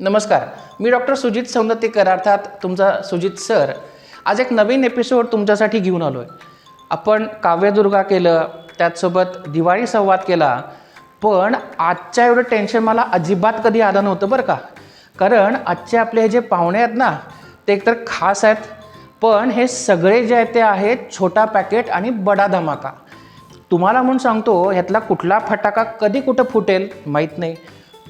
नमस्कार. मी डॉक्टर सुजित सौंदतेकर अर्थात तुमचा सुजित सर. आज एक नवीन एपिसोड तुमच्यासाठी घेऊन आलो आहे आपण काव्यदुर्गा केलं त्याचसोबत दिवाळी संवाद केला पण आजच्या एवढं टेन्शन मला अजिबात कधी आलं नव्हतं बरं का. कारण आजचे आपले हे जे पाहुणे आहेत ना ते एकतर खास आहेत पण हे सगळे जे आहेत ते आहेत छोटा पॅकेट आणि बडा धमाका. तुम्हाला म्हणून सांगतो ह्यातला कुठला फटाका कधी कुठं फुटेल माहीत नाही.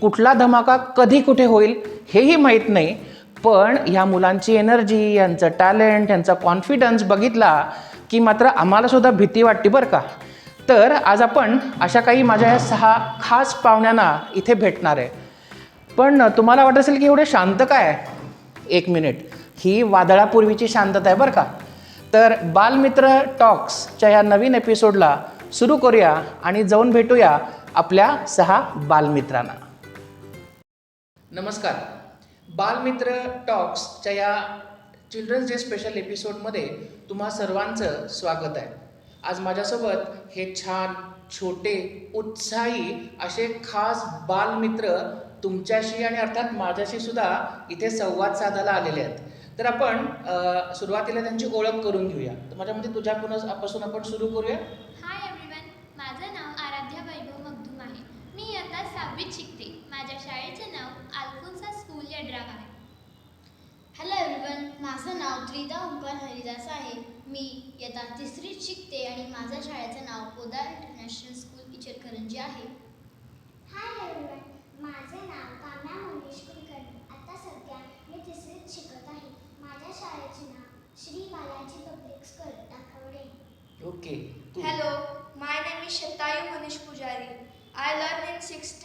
कुठला धमाका कधी कुठे होईल हेही माहीत नाही पण ह्या मुलांची एनर्जी यांचं टॅलेंट यांचा कॉन्फिडन्स बघितला की मात्र आम्हालासुद्धा भीती वाटते बरं का. तर आज आपण अशा काही माझ्या या सहा खास पाहुण्यांना इथे भेटणार आहे. पण तुम्हाला वाटत असेल की एवढे शांत काय आहे? एक मिनिट ही वादळापूर्वीची शांतता आहे बरं का. तर बालमित्र टॉक्सच्या या नवीन एपिसोडला सुरू करूया आणि जाऊन भेटूया आपल्या सहा बालमित्रांना. नमस्कार. बालमित्र टॉक्सच्या या चिल्ड्रन्स डे स्पेशल एपिसोडमध्ये तुम्हा सर्वांचं स्वागत आहे. आज माझ्यासोबत हे छान छोटे उत्साही असे खास बालमित्र तुमच्याशी आणि अर्थात माझ्याशी सुद्धा इथे संवाद साधायला आलेले आहेत. तर आपण सुरुवातीला त्यांची ओळख करून घेऊया. तर माझ्यामध्ये तुझ्याकडूनच पासून आपण सुरू करूया. हाय एव्हरीवन माझं नाव आराध्या वैभव मगदूम आहे. मी आता सहावीत शिकते. माझ्या शाळेचे नाव यड्राव आहे. हॅलो एव्हरीवन माझं नाव त्रिदा ओंकार हरिदास आहे. मी इयत्ता तिसरीत शिकते आणि माझ्या शाळेचं नाव पोदार इंटरनॅशनल स्कूल इचलकरंजी आहे. हाय एव्हरीवन माझे नाव काम्या मनीष कुलकर्णी. आता सध्या मी तिसरीत शिकत आहे. माझ्या शाळेचे नाव Shri Balaji public school Takwade. Okay Tu. Hello, my name is Shatayu Manish Pujari. I learn in 6th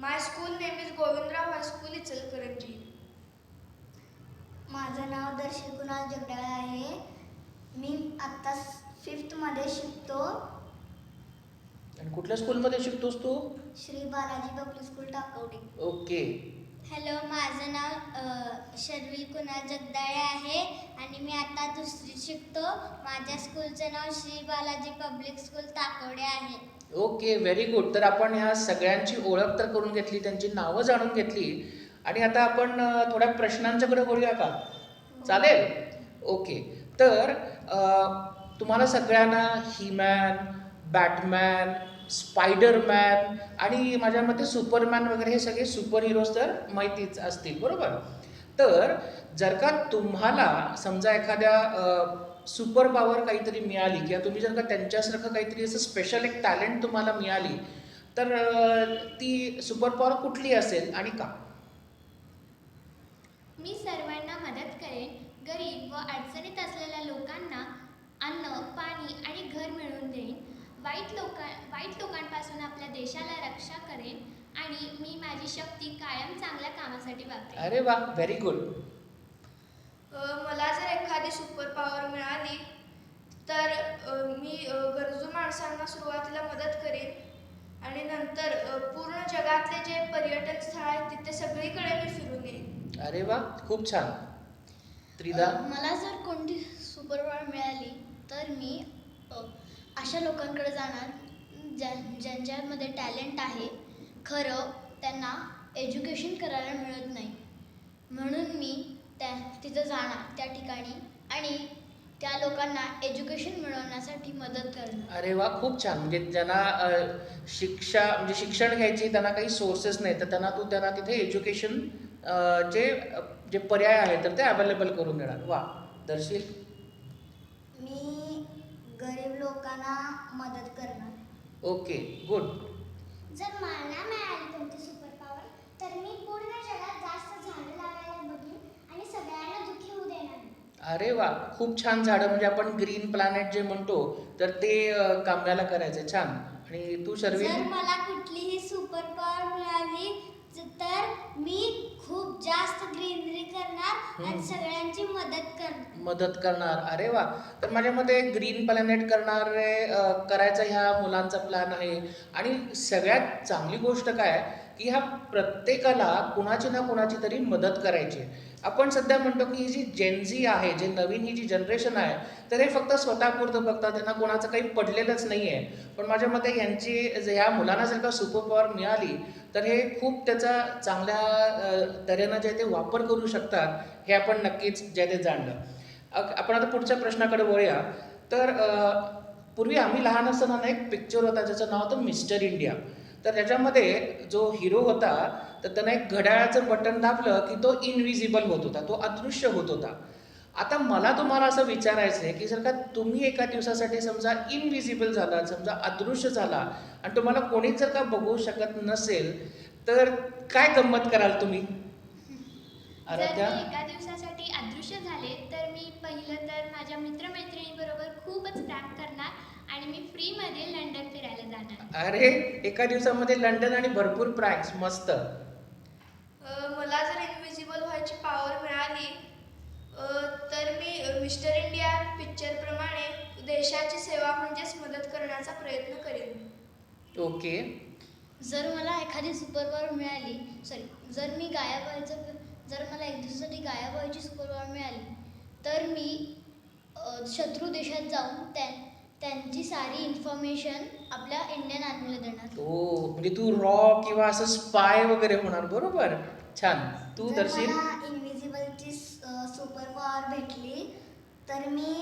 school name is Govindrao High School, Ichalkaranji. माझं नाव दर्शन कुणाल जगडाळ आहे. मी आत्ता फिफ्थमध्ये शिकतो. आणि कुठल्या स्कूलमध्ये शिकतोस तू? Shri Balaji public school Takwade. Okay. Hello माझं नाव शर्विल कुणाल जगदाळे आहे आणि मी आता दुसरीत शिकतो. माझ्या स्कूलचं नाव श्री बालाजी पब्लिक स्कूल ताकवडे आहे. ओके व्हेरी गुड तर आपण ह्या सगळ्यांची ओळख तर करून घेतली त्यांची नावं जाणून घेतली. आणि आता आपण थोड्या प्रश्नांच्याकडे बोलूया का? चालेल? ओके. तर तुम्हाला सगळ्यांना हिमॅन बॅटमॅन स्पायडरमॅन आणि माझ्या मते सुपरमॅन वगैरे हे सगळे सुपर हिरोज तर माहितीच असतील बरोबर? तर जर का तुम्हाला समजा एखाद्या सुपर पॉवर काहीतरी मिळाली किंवा तुम्ही जर का त्यांच्यासारखं काहीतरी असं स्पेशल एक टॅलेंट तुम्हाला मिळाली तर ती सुपर पॉवर कुठली असेल आणि का? मी सर्वांना मदत करेन. गरीब व अडचणीत असलेल्या लोकांना अन्न पाणी आणि घर मिळवून देईन. वाईट लोका वाईट लोकांपासून आपल्या देशाला रक्षा करेन आणि मी माझी शक्ती कायम चांगल्या कामासाठी वापरेन अरे वा व्हेरी गुड मला जर एखादी सुपर पॉवर मिळाली तर मी गरजू माणसांना सुरुवातीला मदत करेन. आणि नंतर पूर्ण जगातले जे पर्यटन स्थळ आहेत तिथे सगळीकडे मी फिरून येईन. अरे वा खूप छान. त्रिदा? मला जर कोणती सुपर पॉवर मिळाली तर मी अशा लोकांकडे जाणार ज्या ज्यांच्यामध्ये टॅलेंट आहे. खरं त्यांना एज्युकेशन करायला मिळत नाही. म्हणून मी त्या तिथं जाणार त्या ठिकाणी आणि त्या लोकांना एज्युकेशन मिळवण्यासाठी मदत करणार अरे वा खूप छान. म्हणजे ज्यांना अ, शिक्षा म्हणजे शिक्षण घ्यायची त्यांना काही सोर्सेस नाही. तर त्यांना तू त्यांना तिथे एज्युकेशन जे जे पर्याय आहेत तर ते अवेलेबल करून देणार. वा दर्शील. मी गरीब लोकांना मदत करणार. Okay good. जर मला मिळाली कोणती सुपर पॉवर तर मी पूर्ण जगात जास्त झाडं लावायला बघेन आणि सगळ्यांना दुःखी होऊ देणार नाही. अरे वा खूप छान झाडं. म्हणजे आपण ग्रीन प्लॅनेट जे म्हणतो तर ते अ, काम्याला करायचं. छान. आणि तू जर मला कुठलीही सुपर पॉवर मिळाली ज- तर मी खूप जास्त ग्रीनरी करणार आणि हम्म. सगळ्यांची मदत करणार. मदत करणार. अरे वा. तर माझ्या मते ग्रीन प्लॅनेट करणारे अ, करायचा ह्या मुलांचा प्लॅन आहे. आणि सगळ्यात चांगली गोष्ट काय की ह्या प्रत्येकाला कुणाची ना कुणाची तरी मदत करायची आहे. आपण सध्या म्हणतो की ही जी जेनझी आहे जे नवीन ही जी जनरेशन आहे तर हे फक्त स्वतःपुरतं बघतात त्यांना कोणाचं काही पडलेलंच नाही आहे पण माझ्या मते यांची जर ह्या मुलांना जर का सुपर पॉवर मिळाली तर हे खूप त्याचा चांगल्या तऱ्हेनं जे ते वापर करू शकतात हे आपण नक्कीच जे ते जाणलं. आपण आता पुढच्या प्रश्नाकडे वळूया. तर पूर्वी आम्ही लहान असताना एक पिक्चर होता ज्याचं नाव होतं मिस्टर इंडिया तर त्याच्यामध्ये जो हिरो होता तर त्यानं एक घड्याळाचं बटन दाबलं की तो इनविजिबल होत होता तो अदृश्य होत होता. आता मला तुम्हाला असं विचारायचं आहे की जर का तुम्ही एका दिवसासाठी समजा इनविजिबल झाला समजा अदृश्य झाला आणि तुम्हाला कोणीच जर का बघू शकत नसेल तर काय गंमत कराल तुम्ही? आराध्या? एका दिवसासाठी अदृश्य झाले तर मी पहिलं तर माझ्या मित्रमैत्रिणीबरोबर खूपच प्रॅक करणार. आणि मी फ्रीमध्ये लंडन फिरायला जाणार. अरे एका दिवसामध्ये लंडन आणि भरपूर प्रँक्स मस्त. अ, मला जर इनविजिबल व्हायची पॉवर मिळाली अ, तर मी मिस्टर इंडिया पिक्चरप्रमाणे देशाची सेवा म्हणजेच मदत करण्याचा प्रयत्न करेन. ओके. जर मला एखादी सुपर पॉवर मिळाली सॉरी जर मी गायब व्हायचं जर मला एक दिवसासाठी गायब व्हायची सुपर पॉवर मिळाली तर मी अ, शत्रू देशात जाऊन त्या त्यांची सारी इन्फॉर्मेशन आपल्या इंडियन आर्मीला देणार. ओ म्हणजे तू रॉ किंवा असं स्पाय वगैरे होणार बरोबर? छान. तू जर दर्शील. मला इनविजिबलची सुपर पॉवर भेटली तर मी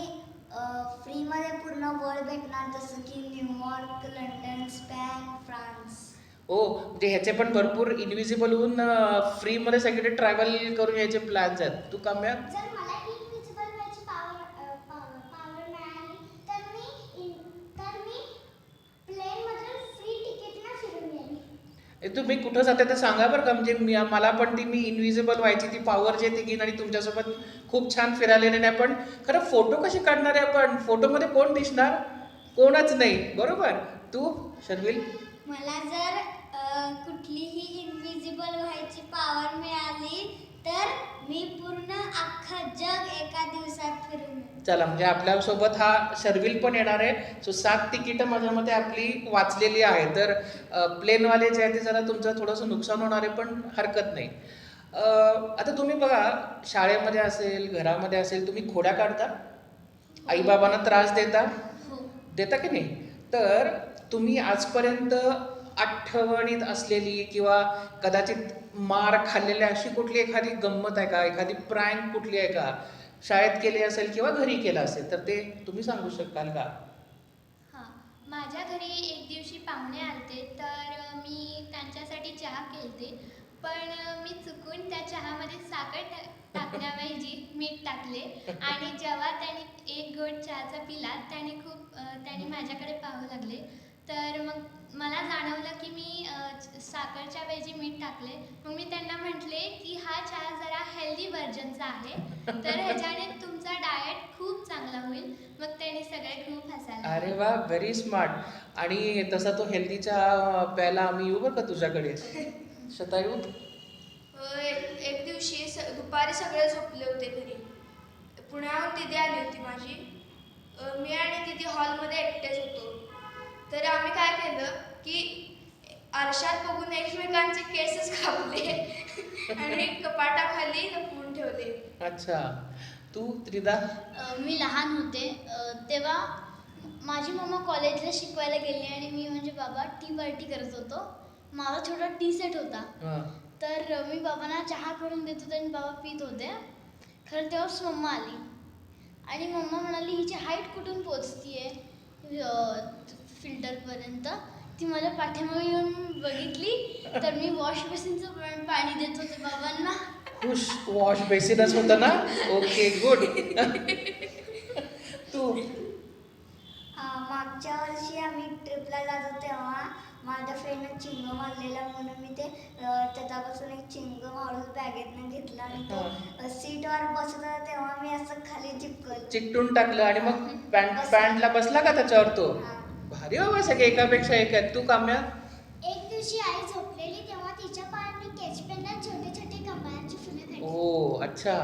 फ्रीमध्ये पूर्ण वर्ल्ड भेटणार जसं की न्यूयॉर्क लंडन स्पेन फ्रान्स हो म्हणजे ह्याचे पण भरपूर इनविजिबल होऊन फ्रीमध्ये सगळे ट्रॅव्हल करून यायचे प्लॅन्स आहेत. तू काम्या जर मला इनविजिबल व्हायची पॉवर पॉवर मिळाली तर मी इन- तर मी प्लेनमधून फ्री तिकीटनं फिरून येईन ए, तुम्ही कुठं जाते ते सांगा बरं का. म्हणजे मी मला पण ती मी इनविजिबल व्हायची ती पॉवर जे ती घेईन आणि तुमच्यासोबत खूप छान फिरायला नाही. पण खरं फोटो कसे काढणार आहे आपण? फोटोमध्ये कोण दिसणार? कोणच नाही. बरोबर? तू शर्विल? मला जर कुठलीही इनविजिबल व्हायची पॉवर मिळाली तर मी पूर्ण अख्खं जग एका दिवसात फिरून. चला म्हणजे आपल्यासोबत हा शर्विल पण येणार आहे. सो सात तिकीटं माझ्या मते आपली वाचलेली आहे. तर प्लेनवाले जे आहे ते जरा तुमचं थोडंसं नुकसान होणार आहे पण हरकत नाही. आता तुम्ही बघा शाळेमध्ये असेल घरामध्ये असेल तुम्ही खोड्या काढता? आईबाबांना त्रास देता? हो. देता की नाही? तर तुम्ही आजपर्यंत आठवणीत असलेली किंवा कदाचित मार खाल्लेली अशी कुठली एखादी गंमत आहे का? एखादी प्रँक कुठली आहे का? शाळेत केली असेल किंवा घरी केलं असेल तर ते तुम्ही सांगू शकाल का? हां. माझ्या घरी एक दिवशी पाहुणे आलते तर मी त्यांच्यासाठी चहा केलते. पण मी चुकून त्या चहामध्ये साखर टाकण्याऐवजी मीठ टाकले. आणि जेव्हा त्यांनी एक गोड चहाचा पिला त्याने खूप त्याने माझ्याकडे पाहू लागले. तर मग मला जाणवलं की मी साखरच्या ऐवजी मीठ टाकले. मग मी त्यांना म्हटले की हा चहा जरा हेल्दी व्हर्जनचा आहे. तर ह्याच्याने तुमचा डाएट खूप चांगला होईल. मग त्यांनी सगळे खूप हसायला. अरे वा व्हेरी स्मार्ट आणि तसा तो हेल्दी चहा प्यायला आम्ही येऊ बरं का तुझ्याकडे? शतायू अ, एक एक दिवशी स दुपारी सगळे झोपले होते घरी. पुण्याहून दिदी आली होती माझी. मी आणि दिदी हॉलमध्ये एकटेच होतो. तर आम्ही काय केलं की आरशात बघून एकमेकांचे केसच कापले आणि कपाटाखाली लपवून ठेवले. अच्छा. तू त्रिदा? मी लहान होते. तेव्हा माझी मम्मा कॉलेजला शिकवायला गेली आणि मी म्हणजे बाबा टी पार्टी करत होतो. माझा छोटा टी सेट होता. हां. तर मी बाबांना चहा करून देत होते आणि बाबा पित होते. खरं तेव्हाच मम्मा आली. आणि मम्मा म्हणाली हिची हाईट कुठून पोचतीये? फिल्टरपर्यंत ती माझ्या पाठीमागे येऊन बघितली. तर मी वॉश बेसिनचं पण पाणी देत होते बाबांना. खुश वॉश बेसिनच होतं ना? ओके गुड तू? मागच्या वर्षी आम्ही ट्रिपला जात होतो तेव्हा. माझ्या फ्रेंडनं चिंग मारलेला म्हणून मी ते त्याच्यापासून एक चिंग मारून बॅगेतनं घेतला आणि तो सीटवर बसत होता तेव्हा मी असं खाली चिपकल चिकटून टाकलं आणि मग पॅन्ट पॅन्टला बसला का त्याच्यावर तो? भारी बाबा सगळे एकापेक्षा एक आहेत. तू काम्या? एक दिवशी आई झोपलेली तेव्हा तिच्या पायात मी केच पेनला छोटे छोटे कमळाची फुलं काढली. ओ अच्छा.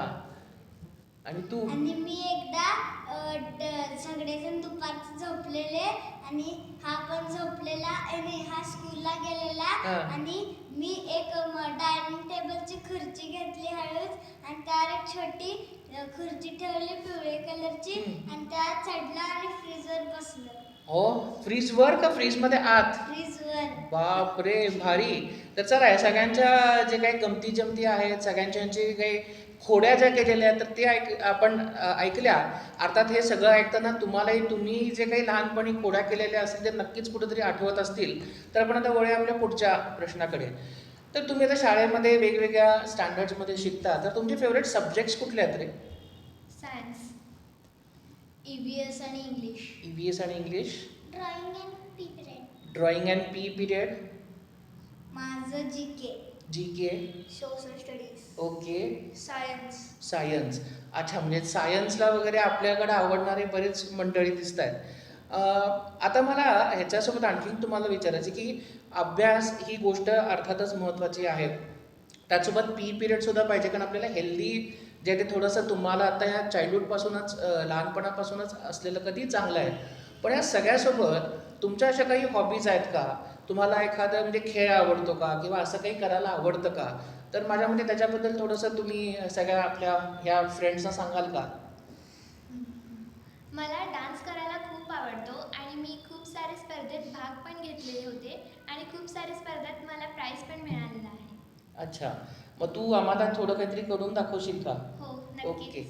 आणि तू? आणि मी एकदा अ, अ, ड- सगळेजण दुपारचं झोपलेले आणि हा पण झोपलेला आणि हा स्कूलला गेलेला हा. आणि मी एक डायनिंग टेबलची खुर्ची घेतली हळूच आणि त्यावर एक छोटी अ, खुर्ची ठेवली पिवळे कलरची हम्म. आणि त्यात चढला आणि फ्रीजवर बसलो. हो? फ्रीजवर का फ्रीजमध्ये आत? फ्रीजवर. बाप रे भारी. तर चला या सगळ्यांच्या जे काही गमती जमती आहेत सगळ्यांच्या जे काही खोड्या ज्या केलेल्या आहेत तर ते ऐक आपण ऐकल्या. अर्थात हे सगळं ऐकताना तुम्हालाही तुम्ही जे काही लहानपणी खोड्या केलेल्या असतील ते नक्कीच कुठेतरी आठवत असतील. तर आपण आता वळूया आपल्या पुढच्या प्रश्नाकडे. तर तुम्ही आता शाळेमध्ये वेगवेगळ्या स्टँडर्ड्समध्ये शिकता. तर तुमचे फेवरेट सब्जेक्ट्स कुठले आहेत रे? सायन्स ई व्ही एस आणि इंग्लिश ई व्ही एस आणि English drawing and P period drawing and P period माझं G K G K social studies okay science science अच्छा म्हणजे सायन्सला वगैरे आपल्याकडे आवडणारे बरेच मंडळी दिसत आहेत आता मला ह्याच्यासोबत आणखीन तुम्हाला विचारायचं की अभ्यास ही गोष्ट अर्थातच महत्त्वाची आहे. त्याचसोबत पी पिरियडसुद्धा पाहिजे कारण आपल्याला हेल्दी जे ते थोडंसं तुम्हाला आता ह्या चाइल्डहूडपासूनच अ, लहानपणापासूनच असलेलं कधी चांगलं आहे. पण या सगळ्यासोबत तुमच्या अशा काही हॉबीज आहेत का? तुम्हाला एखादा म्हणजे खेळ आवडतो का? किंवा असं काही करायला आवडतं का? तर माझ्या मते त्याच्याबद्दल थोडंसं तुम्ही सगळ्या आपल्या ह्या फ्रेंड्सना सांगाल का? मला डान्स करायला खूप आवडतो आणि मी खूप सारे स्पर्धेत भाग पण घेतलेले होते आणि खूप सारे स्पर्धेत मला प्राईज पण मिळालेलं आहे. अच्छा. मग तू आम्हाला थोडं काहीतरी करून दाखवशील का? हो ओके.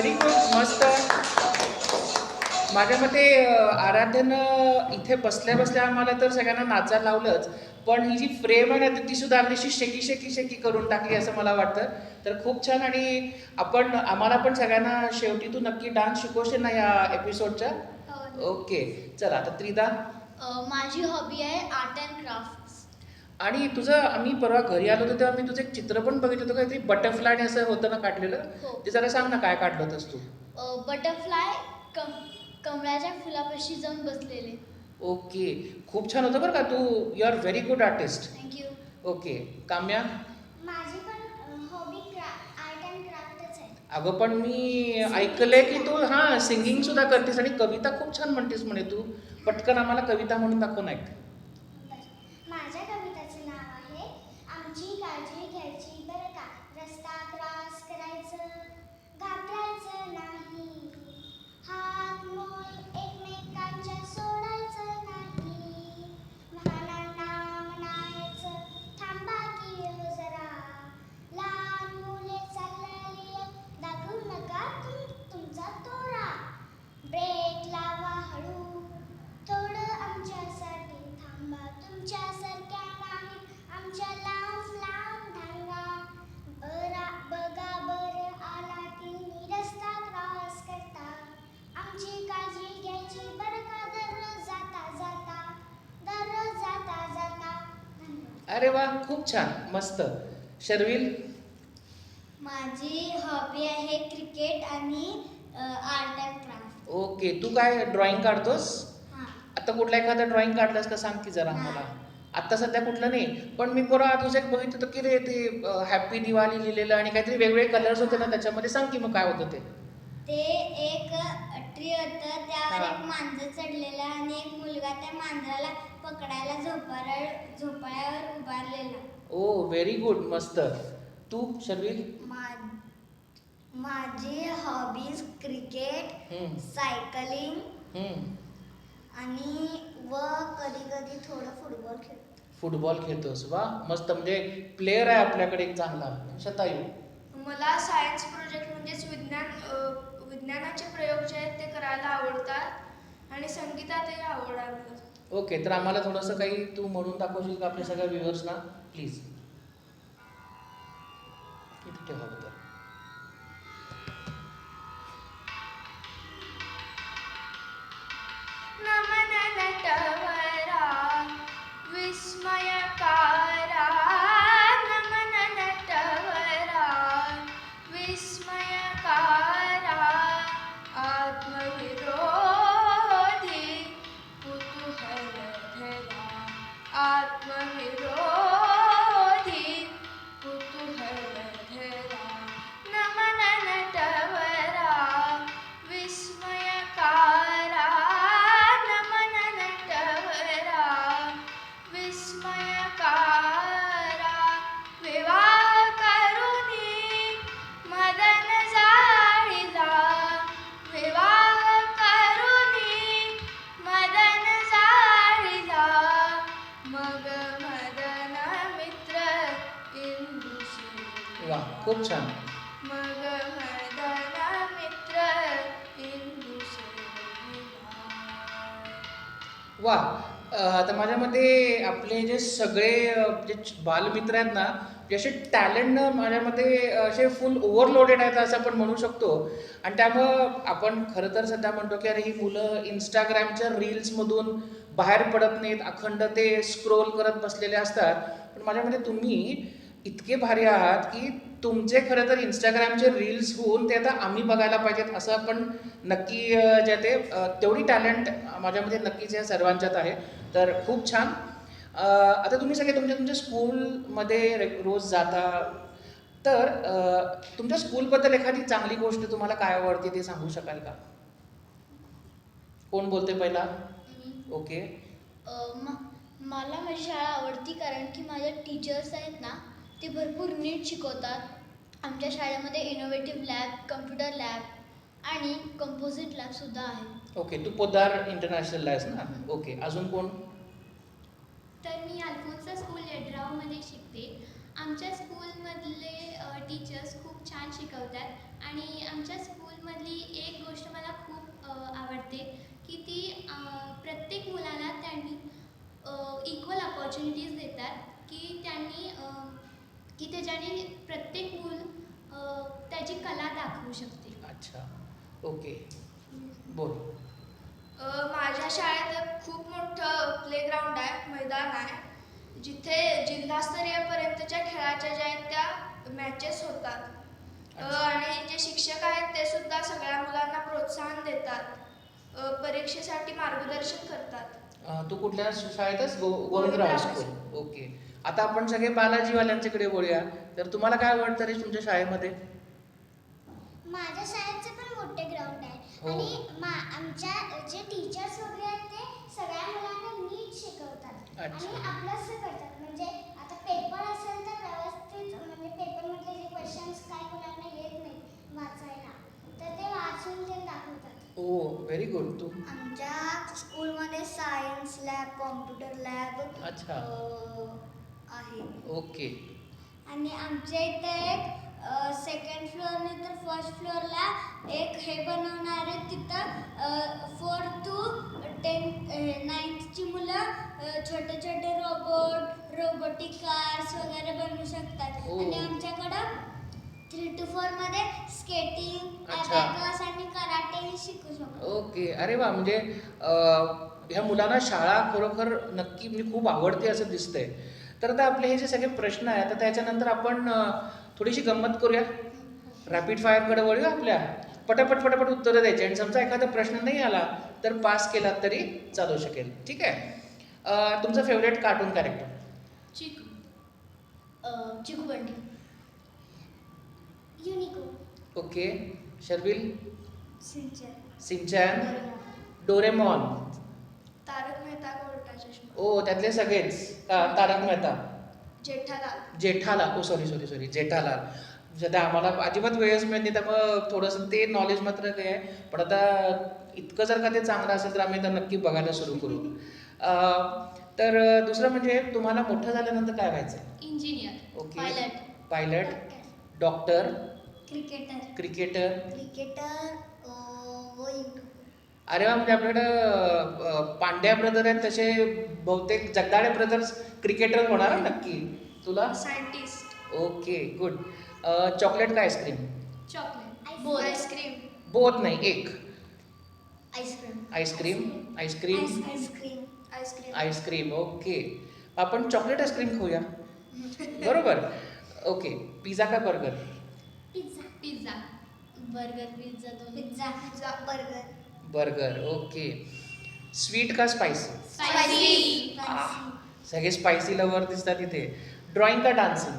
व्हेरी गुड मस्त. माझ्या मते आराध्यानं इथे बसल्या बसल्या आम्हाला तर सगळ्यांना नाचायला लावलंच. पण ही जी फ्रेम आहे ना ती सुद्धा अगदीशी शेकी शेकी शेकी करून टाकली असं मला वाटतं. तर खूप छान आणि आपण आम्हाला पण सगळ्यांना शेवटी तू नक्की डान्स शिकवशील ना या एपिसोडच्या हो. ओके चला आता त्रिदा माझी हॉबी आहे आर्ट अँड क्राफ्ट. आणि तुझं आम्ही परवा घरी आलो होतो तेव्हा मी तुझं एक चित्र पण बघितलं होतं काहीतरी बटरफ्लाय आणि असं होतं ना काढलेलं? हो. ते जरा सांग ना काय काढलं होतंस तू. बटरफ्लाय कम कमळाच्या फुलापाशी जाऊन बसलेले. ओके. खूप छान होतं बरं का तू. You are very good artist thank you okay. Kamya? माझी पण हॉबी क्रा आर्ट अँड क्राफ्टच आहे. अगं पण मी ऐकलंय की तू हां सिंगिंग सुद्धा करतेस आणि कविता खूप छान म्हणतेस म्हणे तू. पटकन आम्हाला कविता म्हणून दाखव नाही अरे वा खूप छान. मस्त. शर्विल? माझी हॉबी आहे क्रिकेट आणि आर्ट अँड क्राफ्ट. ओके तू काय ड्रॉइंग काढतोस? हां. आता कुठला एखादा ड्रॉइंग काढलास का सांग की जरा आम्हाला आता सध्या कुठलं नाही पण मी परवा तुझं एक बघितलं होतं की रे ते हॅपी दिवाळी लिहिलेलं आणि काहीतरी वेगवेगळे कलर्स होते ना त्याच्यामध्ये सांग की मग काय होतं ते. ते एक ट्री होतं त्यावर. एक मांजर चढलेलं आणि एक मुलगा त्या मांजराला पकडायला झोपाळ्या झोपाळ्यावर उभारलेला. ओ व्हेरी गुड मस्त. तू शर्विल? माझी हॉबीज क्रिकेट हम्म, सायकलिंग हम्म. आणि व कधी कधी थोडं फुटबॉल खेळतो. फुटबॉल खेळतोस वा. मस्त म्हणजे प्लेअर आहे आपल्याकडे एक चांगला. शतायू. मला सायन्स प्रोजेक्ट म्हणजेच विज्ञान अ, विज्ञानाचे प्रयोग जे आहेत ते करायला आवडतात. आणि संगीतातही आवड आहे ओके तर आम्हाला थोडंसं काही तू म्हणून दाखवशील का आपल्या सगळ्या व्ह्युअर्सना प्लीज इथे ठेवा वा खूप छान. मग मित्र वा आता माझ्या मते आपले जे सगळे जे बालमित्र आहेत ना जे असे टॅलेंट माझ्या मते असे फुल ओव्हरलोडेड आहेत असं आपण म्हणू शकतो. आणि त्यामुळं आपण खरं तर सध्या म्हणतो की अरे ही मुलं इंस्टाग्रामच्या रील्समधून बाहेर पडत नाहीत अखंड ते स्क्रोल करत बसलेले असतात. पण माझ्या मते तुम्ही इतके भारी आहात की तुमचे खरं तर इंस्टाग्रामचे रील्स होऊन ते आता आम्ही बघायला पाहिजेत असं आपण नक्की जे ते तेवढी टॅलेंट माझ्यामध्ये नक्कीच या सर्वांच्यात आहे. तर खूप छान. आता तुम्ही सगळे तुमच्या तुमच्या स्कूलमध्ये रे- रोज जाता. तर तुमच्या स्कूलबद्दल एखादी चांगली गोष्ट तुम्हाला काय आवडते ते सांगू शकाल का? कोण बोलते पहिला? ओके. मला माझी शाळा आवडती कारण की माझ्या टीचर्स आहेत ना ते भरपूर नीट शिकवतात. आमच्या शाळेमध्ये इनोव्हेटिव्ह लॅब कम्प्युटर लॅब आणि कंपोजिट लॅबसुद्धा आहे. ओके तू पोदार इंटरनॅशनलला आहेस ना? ओके अजून कोण? तर मी अल्फोन्सा स्कूल यड्रावमध्ये शिकते. आमच्या स्कूलमधले टीचर्स खूप छान शिकवतात. आणि आमच्या स्कूलमधली एक गोष्ट मला खूप आवडते की ती प्रत्येक मुलाला त्यांनी इक्वल अपॉर्च्युनिटीज देतात. की त्यांनी की त्याच्याने प्रत्येक मूल अ, त्याची कला दाखवू शकते. अच्छा. ओके. बोल. अ, माझ्या शाळेत खूप मोठं प्लेग्राऊंड आहे मैदान आहे. जिथे जिल्हास्तरीयपर्यंतच्या खेळाच्या ज्या आहेत त्या मॅचेस होतात. आणि जे शिक्षक आहेत ते सुद्धा सगळ्या मुलांना प्रोत्साहन देतात. अ, परीक्षेसाठी मार्गदर्शन करतात. तू कुठल्या श- शाळेत आहेस गो गोविंदराव गोविंदराव स्कूल ओके. आता आपण सगळे बालाजीवाल्यांच्याकडे बोलूया. तर तुम्हाला काय आवडतं रे तुमच्या शाळेमध्ये? माझ्या शाळेचं पण मोठे ग्राउंड आहे. हो. आणि मा आमच्या जे टीचर्स वगैरे आहेत ते सगळ्या मुलांना नीट शिकवतात. आणि अभ्यास करतात. म्हणजे आता पेपर असेल तर व्यवस्थित म्हणजे पेपरमधले जे क्वेश्चन्स काय मुलांना येत नाही वाचायला तर ते वाचून ते दाखवतात. ओ व्हेरी गुड तू? आमच्या स्कूलमध्ये सायन्स लॅब कॉम्प्युटर लॅब अच्छा. आहे. ओके. आणि आमच्या इथे एक सेकंड फ्लोअरने तर फर्स्ट फ्लोअरला एक हे बनवणार आहे तिथं फोर टू टेन नाईन्थची मुलं छोटे छोटे रोबोट रोबोटिक कार्स वगैरे बनवू शकतात. ओ. आणि आमच्याकडं थ्री टू फोरमध्ये स्केटिंग अच्छा. अबॅकस आणि कराटेही शिकू शकतो. ओके. अरे वा म्हणजे अं, ह्या मुलांना शाळा खरोखर नक्की म्हणजे खूप आवडते असं दिसतंय. तर आता आपले हे जे सगळे प्रश्न आहेत तर त्याच्यानंतर आपण थोडीशी गंमत करूया. रॅपिड फायरकडे वळूया आपल्या. पटापट पटापट उत्तरं द्यायची. आणि समजा एखादा प्रश्न नाही आला तर पास केला तरी चालू शकेल. ठीक आहे? तुमचं favourite cartoon character Chiku. युनिको okay. Sharvil? Shinchan. Shinchan. Doraemon. Tarak Mehta ओ त्यातले सगळेच. का Tarak Mehta? Jethalal. Jethalal. Oh sorry sorry sorry Jethalal. सध्या आम्हाला अजिबात वेळच मिळत नाही त्यामुळं थोडंसं ते नॉलेज मात्र काय आहे. पण आता इतकं जर का ते चांगलं असेल तर आम्ही आता नक्की बघायला सुरू करू. अं, तर दुसरं म्हणजे तुम्हाला मोठं झाल्यानंतर काय व्हायचं आहे engineer okay Pilot. Pilot doctor cricketer cricketer cricketer अरे वा म्हणजे आपल्याकडं पांड्या ब्रदर आहेत तसे बहुतेक जगदाळे ब्रदर्स क्रिकेटर होणार हं नक्की. तुला? सायंटिस्ट ओके गुड चॉकलेट का आईस्क्रीम चॉकलेट बोल आईस्क्रीम बोथ नाही एक. Ice cream ice cream ice cream ice cream ice cream ice cream okay आपण चॉकलेट आईस्क्रीम खाऊया. बरोबर? ओके पिझ्झा का burger pizza pizza burger pizza pizza pizza. Burger burger okay. Sweet का spicy सगळे spicy lover दिसतात इथे. Drawing का dancing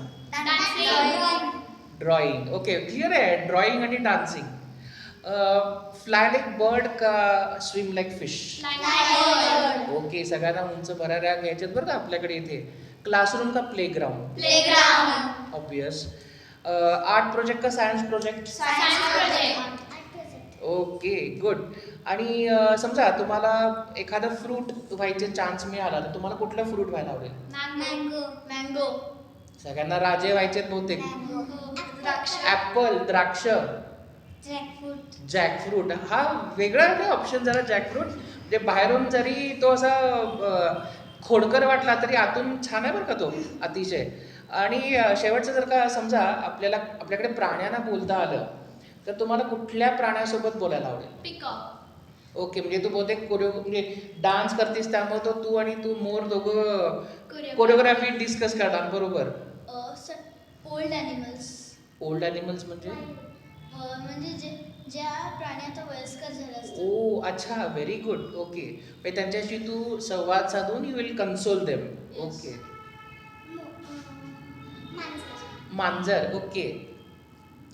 drawing okay clear आहे. ड्रॉइंग आणि डान्सिंग फ्लाय लाईक बर्ड का स्विम लाईक फिश ओके सगळ्यांना उंच भराऱ्या घ्यायच्यात बरं का आपल्याकडे इथे. क्लासरूम का playground playground obvious art project का science project science project okay good आणि समजा तुम्हाला एखादं फ्रूट व्हायचे चान्स मिळाला तर तुम्हाला कुठलं फ्रूट व्हायला आवडेल? मँगो. मँगो. सगळ्यांना राजे व्हायचे बहुतेक. द्राक्ष. ऍपल द्राक्ष. जॅकफ्रूट. जॅकफ्रूट. हा वेगळा ऑप्शन जरा जॅकफ्रूट. म्हणजे बाहेरून जरी तो असा खोडकर वाटला तरी आतून छान आहे बरं का तो अतिशय. आणि अ, शेवटचं जर का समजा आपल्याला आपल्याकडे प्राण्यांना बोलता आलं तर तुम्हाला कुठल्या प्राण्यासोबत बोलायला आवडेल? पिकॉक. ओके म्हणजे तू बहुतेक कोरिओ म्हणजे डान्स करतेस त्यामुळे तो तू आणि तू मोर दोघं कोरिओग्राफी डिस्कस करणार बरोबर. Old animals. ओल्ड ॲनिमल्स म्हणजे? म्हणजे जे ज्या प्राणी आता वयस्कर झाले ओ अच्छा व्हेरी गुड ओके. म्हणजे त्यांच्याशी तू संवाद साधून you will console them okay. मांजर ओके.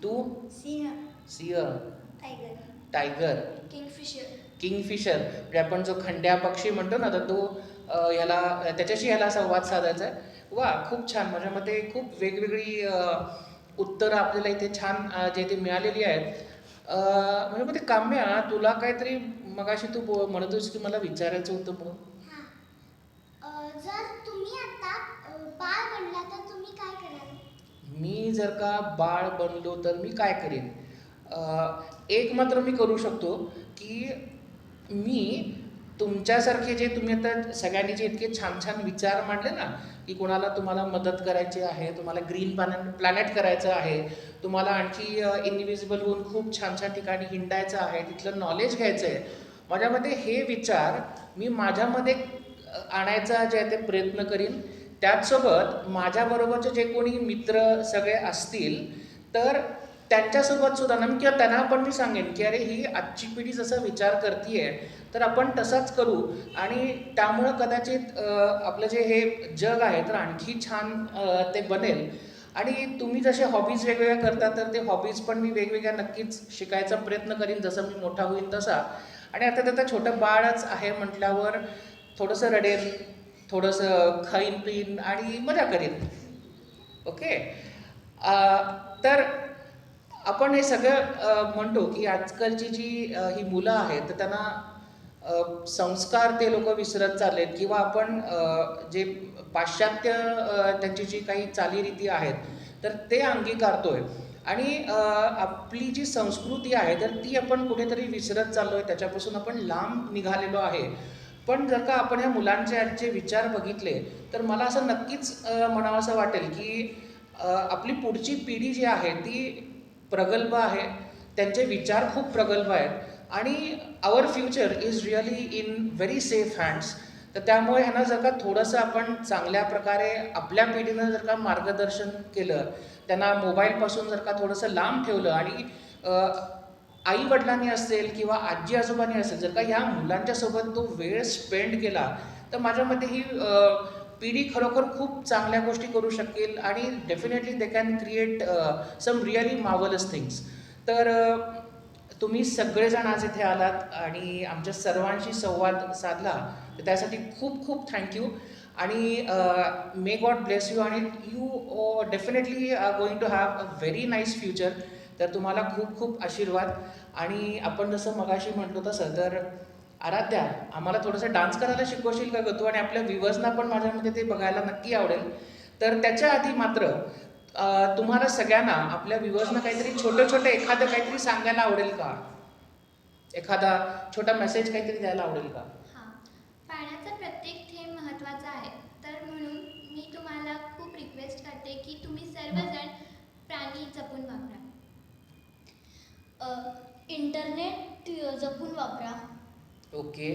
तू? सिंह. सिंह. टायगर. टायगर. किंगफिशर. किंगफिशर म्हणजे आपण जो खंड्या पक्षी म्हणतो ना तर तो ह्याला त्याच्याशी ह्याला संवाद साधायचा आहे. वा खूप छान. माझ्या मते खूप वेगवेगळी उत्तरं आपल्याला इथे छान जे ते मिळालेली आहेत. म्हणजे मग ते काम्या तुला काहीतरी मगाशी तू बो- म्हणत होतीस की मला विचारायचं होतं म्हणून जर तुम्ही आता बाळ बनला तर तुम्ही काय कराल? मी जर का बाळ बनलो तर मी काय करेन? एक मात्र मी करू शकतो की मी तुमच्यासारखे जे तुम्ही आता सगळ्यांनी जे इतके छान छान विचार मांडले ना की कोणाला तुम्हाला मदत करायची आहे तुम्हाला ग्रीन प्लॅनेट प्लॅनेट करायचं आहे तुम्हाला आणखी इनविजिबल होऊन खूप छान छान ठिकाणी हिंडायचं आहे तिथलं नॉलेज घ्यायचं आहे माझ्यामध्ये हे विचार मी माझ्यामध्ये आणायचा जे आहे ते प्रयत्न करीन. त्याचसोबत माझ्याबरोबरचे जे कोणी मित्र सगळे असतील तर त्यांच्यासोबत सुद्धा ना मी किंवा त्यांना पण मी सांगेन की अरे ही आजची पिढी जसं विचार करते तर आपण तसाच करू. आणि त्यामुळं कदाचित आपलं जे हे जग आहे तर आणखी छान ते बनेल. आणि तुम्ही जसे हॉबीज वेगवेगळ्या करता तर ते हॉबीज पण मी वेगवेगळ्या नक्कीच शिकायचा प्रयत्न करीन जसं मी मोठा होईन तसा. आणि आता त्याचं छोटं बाळच आहे म्हटल्यावर थोडंसं रडेन थोडंसं खाईन पिईन आणि मजा करीन. ओके? तर आपण हे सगळं म्हणतो की आजकालची जी ही मुलं आहेत तर त्यांना संस्कार ते लोक विसरत चाललेत किंवा आपण जे पाश्चात्य त्यांची जी काही चालीरीती आहेत तर ते अंगीकारतोय. आणि आपली जी संस्कृती आहे तर ती आपण कुठेतरी विसरत चाललोय त्याच्यापासून आपण लांब निघालेलो आहे. पण जर का आपण ह्या मुलांचे आजचे विचार बघितले तर मला असं नक्कीच म्हणावं असं वाटेल की आपली पुढची पिढी जी आहे ती प्रगल्भ आहे. त्यांचे विचार खूप प्रगल्भ आहेत. आणि our future is really in very safe hands तर त्यामुळे ह्यांना जर का थोडंसं आपण चांगल्या प्रकारे आपल्या पिढीनं जर का मार्गदर्शन केलं त्यांना मोबाईलपासून जर का थोडंसं लांब ठेवलं आणि आई वडिलांनी असेल किंवा आजी आजोबांनी असेल जर का ह्या मुलांच्यासोबत तो वेळ स्पेंड केला तर माझ्या मते ही पिढी खरोखर खूप चांगल्या गोष्टी करू शकेल आणि definitely they can create some really marvellous things तर uh, तुम्ही सगळेजण आज इथे आलात आणि आमच्या सर्वांशी संवाद साधला. तर त्यासाठी खूप खूप थँक्यू आणि मे गॉड ब्लेस यू आणि you definitely going to have a very nice future तर तुम्हाला खूप खूप आशीर्वाद. आणि आपण जसं मगाशी म्हटलो तसं तर आराध्या आम्हाला थोडंसं डान्स करायला शिकवशील का ग तू? आणि आपल्या व्ह्युअर्सना पण माझ्यामध्ये ते बघायला नक्की आवडेल. तर त्याच्या आधी मात्र तुम्हाला सगळ्यांना आपल्या व्ह्युअर्सना काहीतरी छोटं छोटं एखादं काहीतरी सांगायला आवडेल का? एखादा छोटा मेसेज काहीतरी द्यायला आवडेल का? हां. पाण्याचा प्रत्येक थेंब महत्त्वाचा आहे. तर म्हणून मी तुम्हाला खूप रिक्वेस्ट करते की तुम्ही सर्वजण प्राणी जपून वापरा. इंटरनेट जपून वापरा. ओके.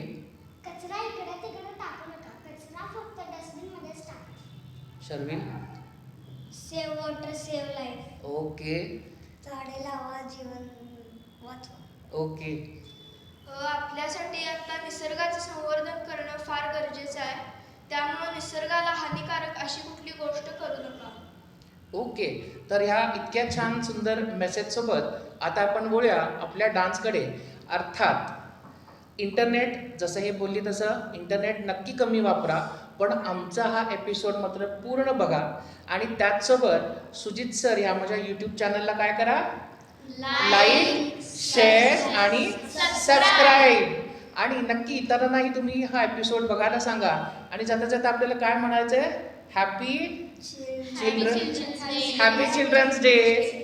कचरा इकडे तिकडे टाकू नका. कचरा फक्त डस्टबिनमध्येच टाका. Sharvil? Save water save life okay. झाडे लावा जीवन वाचवा. ओके. आपल्यासाठी आता निसर्गाचं संवर्धन करणं फार गरजेचं आहे. त्यामुळं निसर्गाला हानिकारक अशी कुठली गोष्ट करू नका. ओके. तर ह्या इतक्या छान सुंदर मेसेजसोबत आता आपण बोलूया आपल्या डान्सकडे अर्थात इंटरनेट जसं हे बोलली तसं इंटरनेट नक्की कमी वापरा पण आमचा हा एपिसोड मात्र पूर्ण बघा. आणि त्याचसोबत सुजित सर ह्या माझ्या यूट्यूब चॅनलला काय करा? लाईक शेअर आणि सबस्क्राईब आणि नक्की इतरांनाही तुम्ही हा एपिसोड बघायला सांगा. आणि जाता जाता आपल्याला काय म्हणायचं आहे happy children. Happy children's day